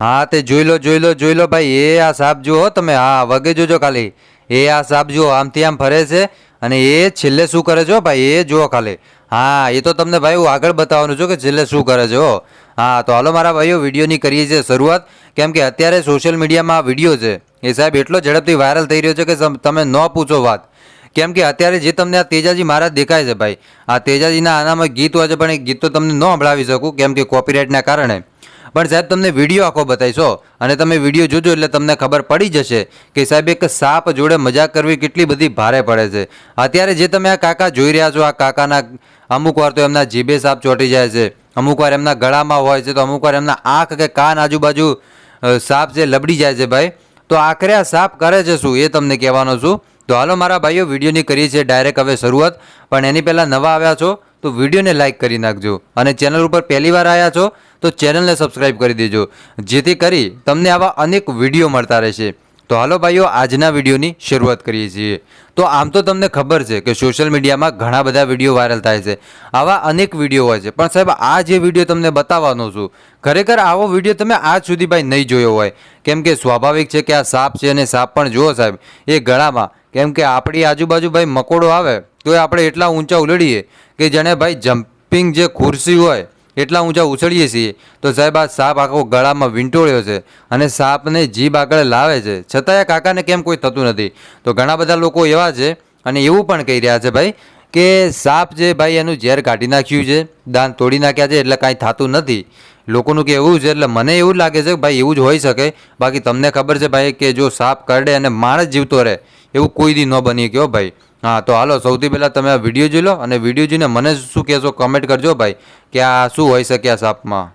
હા, તે જોઈ લો જોઈ લો જોઈ લો ભાઈ, એ આ સાપ જુઓ તમે, હા, વગે જોજો ખાલી. એ આ સાપ જુઓ, આમથી આમ ફરે છે અને એ છેલ્લે શું કરે છે ભાઈ, એ જુઓ ખાલી. હા, એ તો તમને ભાઈ હું આગળ બતાવવાનું છું કે છેલ્લે શું કરે છે હા. તો હાલો મારા ભાઈઓ, વિડીયોની કરીએ છીએ શરૂઆત. કેમ કે અત્યારે સોશિયલ મીડિયામાં આ વીડિયો છે. એ સાહેબ એટલો ઝડપથી વાયરલ થઈ રહ્યો છે કે તમે ન પૂછો વાત. કેમ કે અત્યારે જે તમને આ તેજાજી મહારાજ દેખાય છે ભાઈ, આ તેજાજીના આનામાં ગીત હોય છે પણ એ ગીત તો તમને ન સંભળાવી શકું, કેમ કે કોપીરાઇટના કારણે. પણ સાહેબ, તમને વીડિયો આખો બતાવીશો અને તમે વીડિયો જોજો એટલે તમને ખબર પડી જશે કે સાહેબ, એક સાપ જોડે મજાક કરવી કેટલી બધી ભારે પડે છે. અત્યારે જે તમે આ કાકા જોઈ રહ્યા છો, આ કાકાના અમુક વાર તો એમના જીભે સાપ ચોંટી જાય છે, અમુક વાર એમના ગળામાં હોય છે, તો અમુક વાર એમના આંખ કે કાન આજુબાજુ સાપ જે લબડી જાય છે ભાઈ, તો આખરે આ સાપ કરે છે શું? એ તમને કહેવાનો છું. તો હાલો મારા ભાઈઓ, વિડીયોની કરીએ છીએ ડાયરેક્ટ હવે શરૂઆત. પણ એની પહેલાં નવા આવ્યા છો. તો વિડીયોને લાઇક કરી નાખજો અને ચેનલ ઉપર પહેલી વાર આવ્યા છો, તો ચેનલને સબસ્ક્રાઇબ કરી દેજો, જેથી કરી તમને આવા અનેક વીડિયો મળતા રહેશે. તો હાલો ભાઈઓ, આજના વિડીયોની શરૂઆત કરીએ છીએ. તો આમ તો તમને ખબર છે કે સોશિયલ મીડિયામાં ઘણા બધા વીડિયો વાયરલ થાય છે. આવા અનેક વીડિયો હોય છે. પણ સાહેબ, આ જે વીડિયો તમને બતાવવાનો છું, ખરેખર આવો વીડિયો તમે આજ સુધી ભાઈ નહીં જોયો હોય. કેમ કે સ્વાભાવિક છે કે આ સાપ છે અને સાપ પણ જુઓ સાહેબ, એ ગળામાં. કેમ કે આપણી આજુબાજુ ભાઈ મકોડો આવે તો એ આપણે એટલા ઊંચા ઉલડીએ કે જેને ભાઈ જમ્પિંગ જે ખુરશી હોય, એટલા ઊંચા ઉછળીએ છીએ. તો સાહેબ, આ સાપ આખો ગળામાં વીંટોળ્યો છે અને સાપને જીભ આગળ લાવે છે. છતાંય કાકાને કેમ કોઈ થતું નથી? તો ઘણા બધા લોકો એવા છે અને એવું પણ કહી રહ્યા છે ભાઈ કે સાપ જે ભાઈ એનું ઝેર કાઢી નાખ્યું છે, દાંત તોડી નાખ્યા છે એટલે કાંઈ થતું નથી. લોકોનું કે એવું છે એટલે મને એવું લાગે છે કે ભાઈ એવું જ હોઈ શકે. બાકી તમને ખબર છે ભાઈ કે જો સાપ કરડે અને માણસ જીવતો રહે, એવું કોઈ દી ન બની ગયો ભાઈ. હા, તો હાલો, સૌથી પહેલાં તમે આ વીડિયો જોઈ લો અને વીડિયો જોઈને મને શું કહેશો કમેન્ટ કરજો ભાઈ, કે આ શું હોઈ શકે આ સાપમાં?